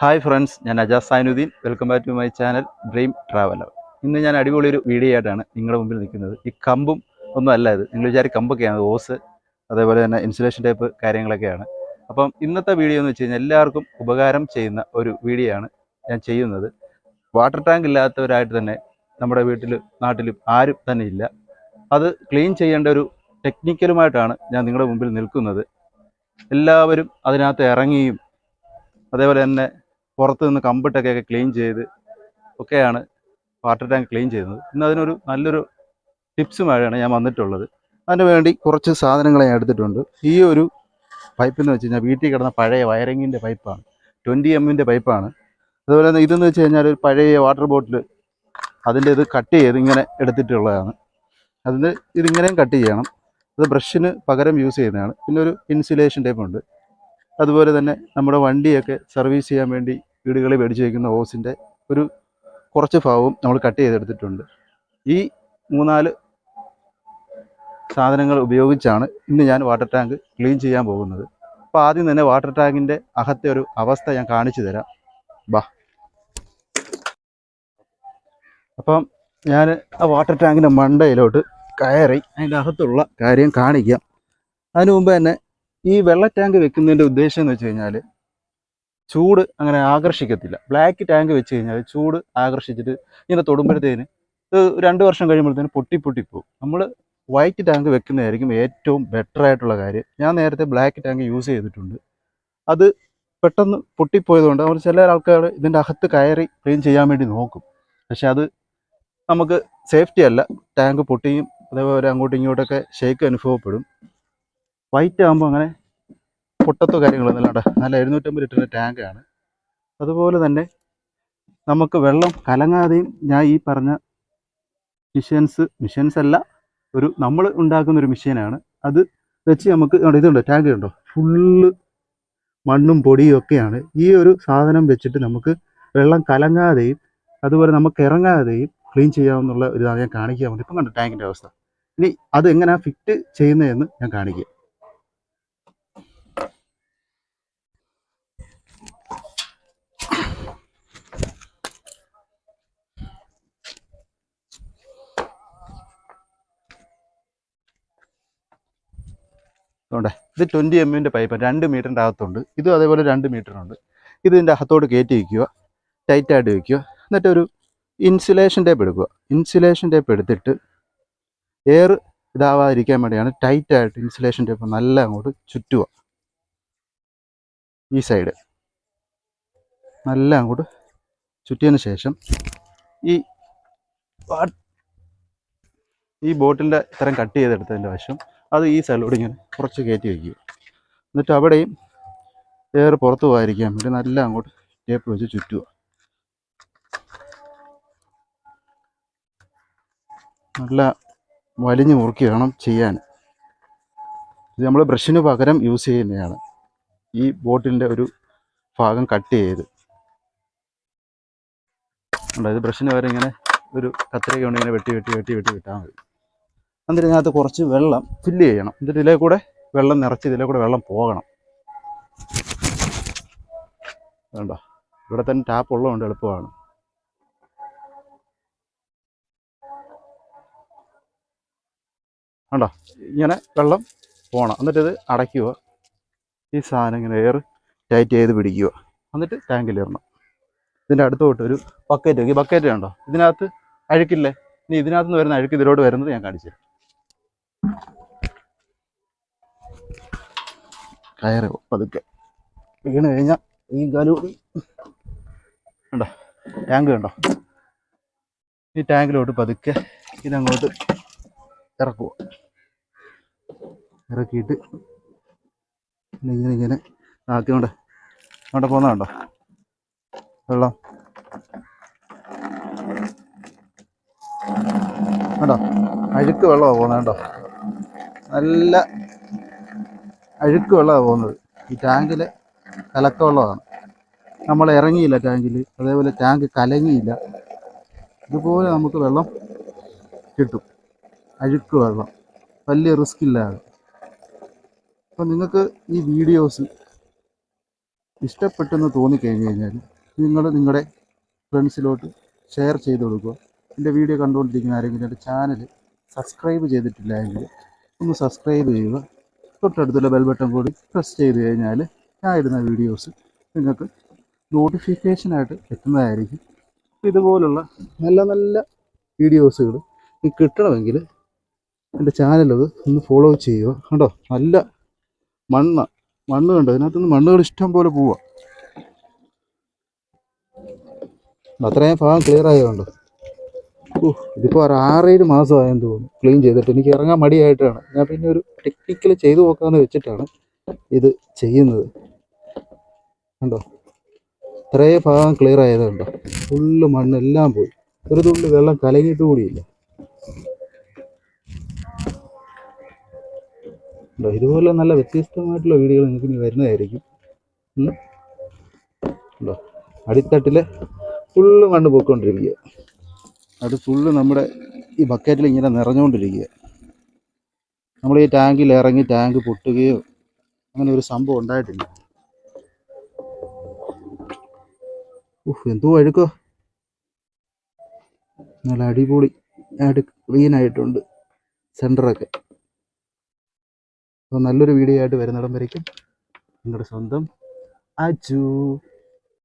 Hi friends ഞാൻ Ajas Zainuddin welcome back to my channel dream traveller ഇന്ന് ഞാൻ അടിപൊളി ഒരു വീഡിയോ ആയിട്ടാണ് നിങ്ങളുടെ മുമ്പിൽ നിൽക്കുന്നത്. ഈ കമ്പും ഒന്നും അല്ല ഇത്. നിങ്ങൾ വിചാരി കമ്പൊക്കെയാണ് ഓസ് അതേപോലെ തന്നെ ഇൻസുലേഷൻ ടൈപ്പ് കാര്യങ്ങളൊക്കെയാണ്. അപ്പം ഇന്നത്തെ വീഡിയോ എന്ന് വെച്ച് കഴിഞ്ഞാൽ എല്ലാവർക്കും ഉപകാരം ചെയ്യുന്ന ഒരു വീഡിയോ ആണ് ഞാൻ ചെയ്യുന്നത്. വാട്ടർ ടാങ്ക് ഇല്ലാത്തവരായിട്ട് തന്നെ നമ്മുടെ വീട്ടിൽ നാട്ടിലും ആരും തന്നെ ഇല്ല. അത് ക്ലീൻ ചെയ്യേണ്ട ഒരു ടെക്നിക്കലുമായിട്ടാണ് ഞാൻ നിങ്ങളുടെ മുമ്പിൽ നിൽക്കുന്നത്. എല്ലാവരും അതിനകത്ത് ഇറങ്ങിയും അതേപോലെ തന്നെ പുറത്ത് നിന്ന് കമ്പിട്ടൊക്കെ ക്ലീൻ ചെയ്ത് ഒക്കെയാണ് വാട്ടർ ടാങ്ക് ക്ലീൻ ചെയ്യുന്നത്. ഇന്ന് അതിനൊരു നല്ലൊരു ടിപ്സുമായാണ് ഞാൻ വന്നിട്ടുള്ളത്. അതിന് വേണ്ടി കുറച്ച് സാധനങ്ങൾ ഞാൻ എടുത്തിട്ടുണ്ട്. ഈ ഒരു പൈപ്പ് എന്ന് വെച്ച് കഴിഞ്ഞാൽ വീട്ടിൽ കിടന്ന പഴയ വയറിങ്ങിന്റെ പൈപ്പാണ് ട്വന്റി എമ്മിന്റെ പൈപ്പാണ് അതുപോലെ തന്നെ ഇതെന്ന് വെച്ച് കഴിഞ്ഞാൽ ഒരു പഴയ വാട്ടർ ബോട്ടിൽ അതിന്റെ ഇത് കട്ട് ചെയ്ത് ഇങ്ങനെ എടുത്തിട്ടുള്ളതാണ്. അതിന് ഇതിങ്ങനെയും കട്ട് ചെയ്യണം. അത് ബ്രഷിന് പകരം യൂസ് ചെയ്യുന്നതാണ്. പിന്നെ ഒരു ഇൻസുലേഷൻ ടൈപ്പുണ്ട് അതുപോലെ തന്നെ നമ്മുടെ വണ്ടിയൊക്കെ സർവീസ് ചെയ്യാൻ വേണ്ടി വീടുകളിൽ മേടിച്ച് വയ്ക്കുന്ന ഓസിന്റെ ഒരു കുറച്ച് ഭാഗവും നമ്മൾ കട്ട് ചെയ്തെടുത്തിട്ടുണ്ട്. ഈ മൂന്നാൽ സാധനങ്ങൾ ഉപയോഗിച്ചാണ് ഇന്ന് ഞാൻ വാട്ടർ ടാങ്ക് ക്ലീൻ ചെയ്യാൻ പോകുന്നത്. അപ്പോൾ ആദ്യം തന്നെ വാട്ടർ ടാങ്കിന്റെ അകത്തെ ഒരു അവസ്ഥ ഞാൻ കാണിച്ചു തരാം. ബാ. അപ്പം ഞാൻ ആ വാട്ടർ ടാങ്കിന്റെ മണ്ടയിലോട്ട് കയറി അതിന്റെ അകത്തുള്ള കാര്യം കാണിക്കാം. അതിനു മുമ്പ് തന്നെ ഈ വെള്ള ടാങ്ക് വെക്കുന്നതിന്റെ ഉദ്ദേശം എന്ന് വെച്ച് കഴിഞ്ഞാൽ ചൂട് അങ്ങനെ ആകർഷിക്കത്തില്ല. ബ്ലാക്ക് ടാങ്ക് വെച്ച് കഴിഞ്ഞാൽ ചൂട് ആകർഷിച്ചിട്ട് ഇങ്ങനെ തൊടുമ്പോഴത്തേന് രണ്ട് വർഷം കഴിയുമ്പോഴത്തേന് പൊട്ടി പൊട്ടി പോകും. നമ്മൾ വൈറ്റ് ടാങ്ക് വെക്കുന്നതായിരിക്കും ഏറ്റവും ബെറ്റർ ആയിട്ടുള്ള കാര്യം. ഞാൻ നേരത്തെ ബ്ലാക്ക് ടാങ്ക് യൂസ് ചെയ്തിട്ടുണ്ട്. അത് പെട്ടെന്ന് പൊട്ടിപ്പോയതുകൊണ്ട് അവർ ചില ആൾക്കാർ ഇതിന്റെ അകത്ത് കയറി ക്ലീൻ ചെയ്യാൻ വേണ്ടി നോക്കും. പക്ഷെ അത് നമുക്ക് സേഫ്റ്റി അല്ല. ടാങ്ക് പൊട്ടിയും അതേപോലെ അങ്ങോട്ടും ഇങ്ങോട്ടൊക്കെ ഷേക്ക് അനുഭവപ്പെടും. വൈറ്റ് ആകുമ്പോൾ അങ്ങനെ പൊട്ടത്തോ കാര്യങ്ങളൊന്നും ഇല്ലാണ്ട്. നല്ല എഴുന്നൂറ്റമ്പത് ലിറ്ററിന്റെ ടാങ്കാണ് അതുപോലെ തന്നെ നമുക്ക് വെള്ളം കലങ്ങാതെയും ഞാൻ ഈ പറഞ്ഞ മിഷൻസ് മിഷൻസ് അല്ല ഒരു നമ്മൾ ഉണ്ടാക്കുന്ന ഒരു മെഷീനാണ് അത് വെച്ച് നമുക്ക് ഇതുണ്ടോ? ടാങ്ക് ഉണ്ടോ? ഫുള്ള് മണ്ണും പൊടിയും ഒക്കെയാണ്. ഈ ഒരു സാധനം വെച്ചിട്ട് നമുക്ക് വെള്ളം കലങ്ങാതെയും അതുപോലെ നമുക്ക് ഇറങ്ങാതെയും ക്ലീൻ ചെയ്യാമെന്നുള്ള ഒരു ഇതാണ് ഞാൻ കാണിക്കാൻ വേണ്ടി ഇപ്പം കണ്ടു ടാങ്കിന്റെ അവസ്ഥ? ഇനി അത് എങ്ങനെയാണ് ഫിറ്റ് ചെയ്യുന്നതെന്ന് ഞാൻ കാണിക്കാം. അതുകൊണ്ട് ഇത് ട്വന്റി എമ്മിന്റെ പൈപ്പ് രണ്ട് മീറ്ററിന്റെ അകത്തുണ്ട്. ഇതും അതേപോലെ രണ്ട് മീറ്ററുണ്ട് ഇത് ഇതിന്റെ അകത്തോട് കയറ്റി വയ്ക്കുക ടൈറ്റായിട്ട് വയ്ക്കുക എന്നിട്ട് ഒരു ഇൻസുലേഷൻ ടേപ്പ് എടുക്കുക. ഇൻസുലേഷൻ ടേപ്പ് എടുത്തിട്ട് എയർ ഇതാവാതിരിക്കാൻ വേണ്ടിയാണ് ടൈറ്റായിട്ട് ഇൻസുലേഷൻ ടേപ്പ് നല്ല അങ്ങോട്ട് ചുറ്റുക. ഈ സൈഡ് നല്ല അങ്ങോട്ട് ചുറ്റിയതിന് ശേഷം ഈ ഈ ബോട്ടിന്റെ ഇത്തരം കട്ട് ചെയ്തെടുത്തതിന്റെ വശം അത് ഈ സൈഡിലൂടെ ഇങ്ങനെ കുറച്ച് കയറ്റി വയ്ക്കുക. എന്നിട്ട് അവിടെയും എയർ പുറത്ത് പോകാതിരിക്കാൻ വേണ്ടി നല്ല അങ്ങോട്ട് ടേപ്പ് വെച്ച് ചുറ്റുക. നല്ല വലിഞ്ഞു മുറുക്കി വേണം ചെയ്യാൻ. ഇത് നമ്മൾ ബ്രഷിന് പകരം യൂസ് ചെയ്യുന്നതാണ്. ഈ ബോട്ടിന്റെ ഒരു ഭാഗം കട്ട് ചെയ്ത്. അതായത് ബ്രഷിന് വരെ ഇങ്ങനെ ഒരു കത്രിക കൊണ്ട് ഇങ്ങനെ വെട്ടി വെട്ടി വെട്ടി വെട്ടി വിട്ടാൽ മതി. എന്നിട്ട് ഇതിനകത്ത് കുറച്ച് വെള്ളം ഫില്ല് ചെയ്യണം. എന്നിട്ട് ഇതിലേ കൂടെ വെള്ളം നിറച്ച് ഇതിലേ കൂടെ വെള്ളം പോകണം. വേണ്ട ഇവിടെ തന്നെ ടാപ്പ് ഉള്ളതുകൊണ്ട് എളുപ്പമാണ്. കണ്ടോ? ഇങ്ങനെ വെള്ളം പോകണം. എന്നിട്ട് ഇത് അടയ്ക്കുക. ഈ സാധനം ഇങ്ങനെ എയർ ടൈറ്റ് ചെയ്ത് പിടിക്കുക. എന്നിട്ട് ടാങ്കിൽ ഇടണം. ഇതിന്റെ അടുത്തോട്ട് ഒരു ബക്കറ്റ് ഈ ബക്കറ്റ് കണ്ടോ? ഇതിനകത്ത് അഴുക്കില്ലേ? ഇനി ഇതിനകത്ത് നിന്ന് വരുന്ന അഴുക്ക് ഇതിലോട്ട് വരുന്നത് ഞാൻ കാണിച്ചു കയറ്. പതുക്കെ. വീണ് കഴിഞ്ഞാൽ ഈ കാലൂടി കണ്ടോ? ടാങ്ക് കണ്ടോ? ഈ ടാങ്കിലോട്ട് പതുക്കെ ഇതങ്ങോട്ട് ഇറക്കുക ഇറക്കിയിട്ട് ഇങ്ങനെ ഇങ്ങനെ ആക്കിക്കൊണ്ട് അങ്ങോട്ട് പോകുന്ന കണ്ടോ? വെള്ളം. കണ്ടോ? അഴുക്ക് വെള്ളമാണ് പോകുന്നത് കണ്ടോ? നല്ല അഴുക്ക് വെള്ളമാണ് പോകുന്നത്. ഈ ടാങ്കിൽ കലക്ക വെള്ളമാണ് നമ്മൾ ഇറങ്ങിയില്ല ടാങ്കിൽ. അതേപോലെ ടാങ്ക് കലങ്ങിയില്ല. ഇതുപോലെ നമുക്ക് വെള്ളം കിട്ടും. അഴുക്ക് വെള്ളം. വലിയ റിസ്ക് ഇല്ലാതെ. അപ്പം നിങ്ങൾക്ക് ഈ വീഡിയോസ് ഇഷ്ടപ്പെട്ടെന്ന് തോന്നിക്കഴിഞ്ഞ് കഴിഞ്ഞാൽ നിങ്ങൾ നിങ്ങളുടെ ഫ്രണ്ട്സിലോട്ട് ഷെയർ ചെയ്ത് കൊടുക്കുക. എന്റെ വീഡിയോ കണ്ടുകൊണ്ടിരിക്കുന്ന ആരെങ്കിലും എന്റെ ചാനൽ സബ്സ്ക്രൈബ് ചെയ്തിട്ടില്ല എങ്കിൽ ഒന്ന് സബ്സ്ക്രൈബ് ചെയ്യുക. തൊട്ടടുത്തുള്ള ബെൽ ബട്ടൺ കൂടി പ്രസ് ചെയ്ത് കഴിഞ്ഞാൽ ഞാൻ ഇടുന്ന വീഡിയോസ് നിങ്ങൾക്ക് നോട്ടിഫിക്കേഷനായിട്ട് എത്തുന്നതായിരിക്കും. ഇതുപോലുള്ള നല്ല നല്ല വീഡിയോസുകൾ കിട്ടണമെങ്കിൽ എന്റെ ചാനലത് ഒന്ന് ഫോളോ ചെയ്യുക കണ്ടോ? നല്ല മണ്ണ് മണ്ണ് കണ്ടോ? ഇതിനകത്തുനിന്ന് മണ്ണുകൾ ഇഷ്ടം പോലെ പോവാം അത്രയും ഭാഗം ക്ലിയർ ആയതുകൊണ്ട്? ഇതിപ്പോൾ ഒരു ആറേഴ് മാസമായെന്ന് തോന്നുന്നു. ക്ലീൻ ചെയ്തിട്ട് എനിക്ക് ഇറങ്ങാൻ മടിയായിട്ടാണ്. ഞാൻ പിന്നെ ഒരു ടെക്നിക്കൽ ചെയ്തു നോക്കാമെന്ന് വെച്ചിട്ടാണ് ഇത് ചെയ്യുന്നത്. കണ്ടോ? ഇത്രയും ഭാഗം ക്ലിയർ ആയതുണ്ടോ ഫുള്ള് മണ്ണെല്ലാം പോയി. ഒരു തുള്ളി വെള്ളം കലങ്ങിയിട്ട് കൂടിയില്ല. ഉണ്ടോ ഇതുപോലെ നല്ല വ്യത്യസ്തമായിട്ടുള്ള വീഡിയോകൾ നിങ്ങൾക്ക് ഇനി വരുന്നതായിരിക്കും. ഉണ്ടോ അടിത്തട്ടിൽ ഫുള്ള് മണ്ണ് പോയിക്കൊണ്ടിരിക്കുക അത് ഫുള്ള് നമ്മുടെ ഈ ബക്കറ്റിൽ ഇങ്ങനെ നിറഞ്ഞുകൊണ്ടിരിക്കുക നമ്മൾ ഈ ടാങ്കിൽ ഇറങ്ങി ടാങ്ക് പൊട്ടുകയോ അങ്ങനെ ഒരു സംഭവം ഉണ്ടായിട്ടില്ല. ഉഫ് എന്തോ അഴുക്കോ നല്ല അടിപൊളി ആയിട്ട് ക്ലീൻ ആയിട്ടുണ്ട് സെന്ററൊക്കെ അപ്പോൾ നല്ലൊരു വീഡിയോ ആയിട്ട് വരുന്നിടം വരയ്ക്കും നിങ്ങളുടെ സ്വന്തം അജു